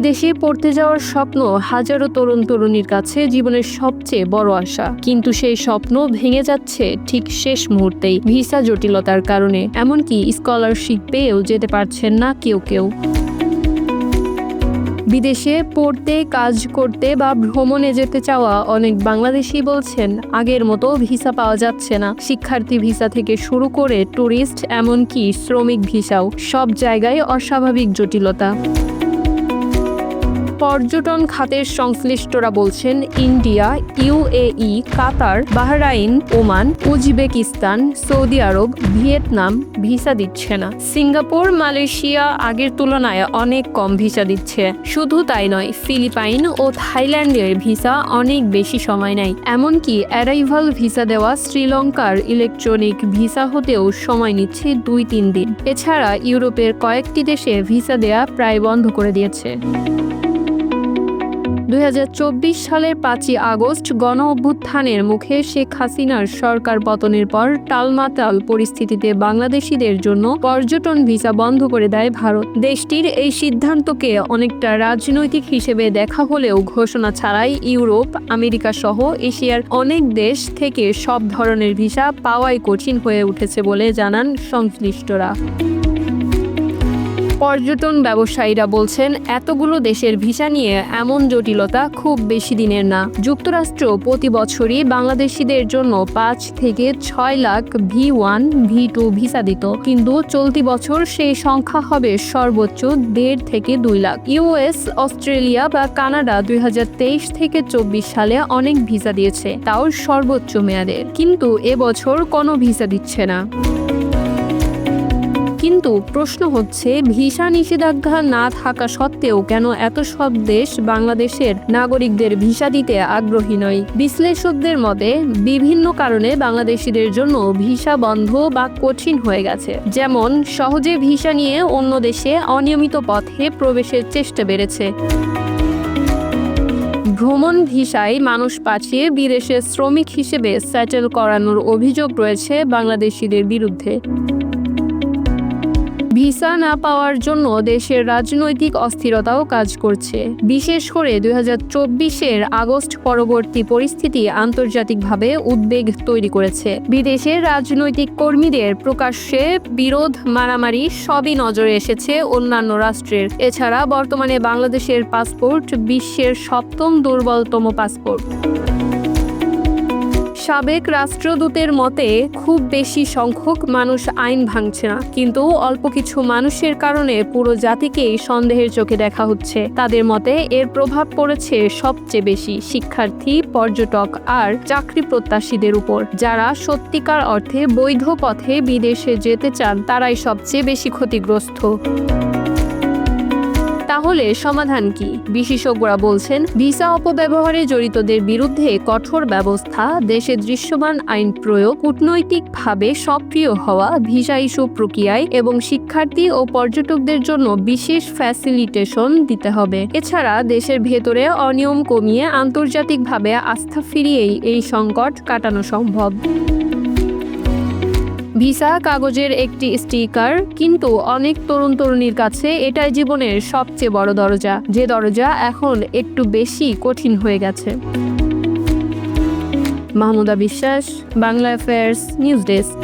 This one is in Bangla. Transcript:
বিদেশে পড়তে যাওয়ার স্বপ্ন হাজারো তরুণ তরুণীর কাছে জীবনের সবচেয়ে বড় আশা। কিন্তু সেই স্বপ্ন ভেঙে যাচ্ছে ঠিক শেষ মুহূর্তেই ভিসা জটিলতার কারণে। এমনকি স্কলারশিপ পেয়েও যেতে পারছেন না কেউ কেউ। বিদেশে পড়তে, কাজ করতে বা ভ্রমণে যেতে চাওয়া অনেক বাংলাদেশি বলছেন, আগের মতো ভিসা পাওয়া যাচ্ছে না। শিক্ষার্থী ভিসা থেকে শুরু করে ট্যুরিস্ট এমনকি শ্রমিক ভিসাও সব জায়গায় অস্বাভাবিক জটিলতা। পর্যটন খাতের সংশ্লিষ্টরা বলছেন India, UAE, Qatar, Bahrain, Oman, Uzbekistan, Saudi আরব, ভিয়েতনাম ভিসা দিচ্ছে না। সিঙ্গাপুর, মালয়েশিয়া আগের তুলনায় অনেক কম ভিসা দিচ্ছে। শুধু তাই নয়, ফিলিপাইন ও থাইল্যান্ডের ভিসা অনেক বেশি সময় নেয়। এমনকি অ্যারাইভাল ভিসা দেওয়া শ্রীলঙ্কার ইলেকট্রনিক ভিসা হতেও সময় নিচ্ছে দুই তিন দিন। এছাড়া ইউরোপের কয়েকটি দেশে ভিসা দেয়া প্রায় বন্ধ করে দিয়েছে। দু হাজার চব্বিশ সালের পাঁচই আগস্ট গণ অভ্যুত্থানের মুখে শেখ হাসিনার সরকার পতনের পর টালমাতাল পরিস্থিতিতে বাংলাদেশিদের জন্য পর্যটন ভিসা বন্ধ করে দেয় ভারত। দেশটির এই সিদ্ধান্তকে অনেকটা রাজনৈতিক হিসেবে দেখা হলেও ঘোষণা ছাড়াই ইউরোপ, আমেরিকা সহ এশিয়ার অনেক দেশ থেকে সব ধরনের ভিসা পাওয়াই কঠিন হয়ে উঠেছে বলে জানান সংশ্লিষ্টরা। পর্যটন ব্যবসায়ীরা বলছেন, এতগুলো দেশের ভিসা নিয়ে এমন জটিলতা খুব বেশি দিনের না। যুক্তরাষ্ট্র প্রতি বছরই বাংলাদেশিদের জন্য পাঁচ থেকে ছয় lakh V one, V two visa দিত। কিন্তু চলতি বছর সেই সংখ্যা হবে সর্বোচ্চ দেড় থেকে দুই লাখ। ইউএস, অস্ট্রেলিয়া বা কানাডা দুই হাজার তেইশ থেকে চব্বিশ সালে অনেক ভিসা দিয়েছে, তাও সর্বোচ্চ মেয়াদের কিন্তু এবছর কোনো ভিসা দিচ্ছে না। কিন্তু প্রশ্ন হচ্ছে, ভিসা নিষেধাজ্ঞা না থাকা সত্ত্বেও কেন এত সব দেশ বাংলাদেশের নাগরিকদের ভিসা দিতে আগ্রহী নয়? বিশ্লেষকদের মতে, বিভিন্ন কারণে বাংলাদেশিদের জন্য ভিসা বন্ধ বা কঠিন হয়ে গেছে। যেমন, সহজে ভিসা নিয়ে অন্য দেশে অনিয়মিত পথে প্রবেশের চেষ্টা বেড়েছে। ভ্রমণ ভিসায় মানুষ পাঠিয়ে বিদেশে শ্রমিক হিসেবে সেটেল করানোর অভিযোগ রয়েছে বাংলাদেশিদের বিরুদ্ধে। ভিসা না পাওয়ার জন্য দেশের রাজনৈতিক অস্থিরতাও কাজ করছে। বিশেষ করে দুই চব্বিশের আগস্ট পরবর্তী পরিস্থিতি আন্তর্জাতিকভাবে উদ্বেগ তৈরি করেছে। বিদেশের রাজনৈতিক কর্মীদের প্রকাশ্যে বিরোধ, মারামারি সবই নজরে এসেছে অন্যান্য রাষ্ট্রের। এছাড়া বর্তমানে বাংলাদেশের পাসপোর্ট বিশ্বের সপ্তম দুর্বলতম পাসপোর্ট। সাবেক রাষ্ট্রদূতের মতে, খুব বেশি সংখ্যক মানুষ আইন ভাঙছে না। কিন্তু অল্প কিছু মানুষের কারণে পুরো জাতিকেই সন্দেহের চোখে দেখা হচ্ছে। তাদের মতে, এর প্রভাব পড়েছে সবচেয়ে বেশি শিক্ষার্থী, পর্যটক আর চাকরি প্রত্যাশীদের উপর। যারা সত্যিকার অর্থে বৈধ পথে বিদেশে যেতে চান, তারাই সবচেয়ে বেশি ক্ষতিগ্রস্ত। তাহলে সমাধান কি? বিশেষজ্ঞরা বলছেন, ভিসা অপব্যবহারে জড়িতদের বিরুদ্ধে কঠোর ব্যবস্থা, দেশে দৃশ্যমান আইন প্রয়োগ, কূটনৈতিকভাবে সক্রিয় হওয়া, ভিসা ইস্যু প্রক্রিয়ায় এবং শিক্ষার্থী ও পর্যটকদের জন্য বিশেষ ফ্যাসিলিটেশন দিতে হবে। এছাড়া দেশের ভেতরে অনিয়ম কমিয়ে আন্তর্জাতিকভাবে আস্থা ফিরিয়েই এই সংকট কাটানো সম্ভব। ভিসা কাগজের একটি স্টিকার, কিন্তু অনেক তরুণ তরুণীর কাছে এটাই জীবনের সবচেয়ে বড় দরজা। যে দরজা এখন একটু বেশি কঠিন হয়ে গেছে। মাহমুদা বিশ্বাস, বাংলা অ্যাফেয়ার্স, নিউজ ডেস্ক।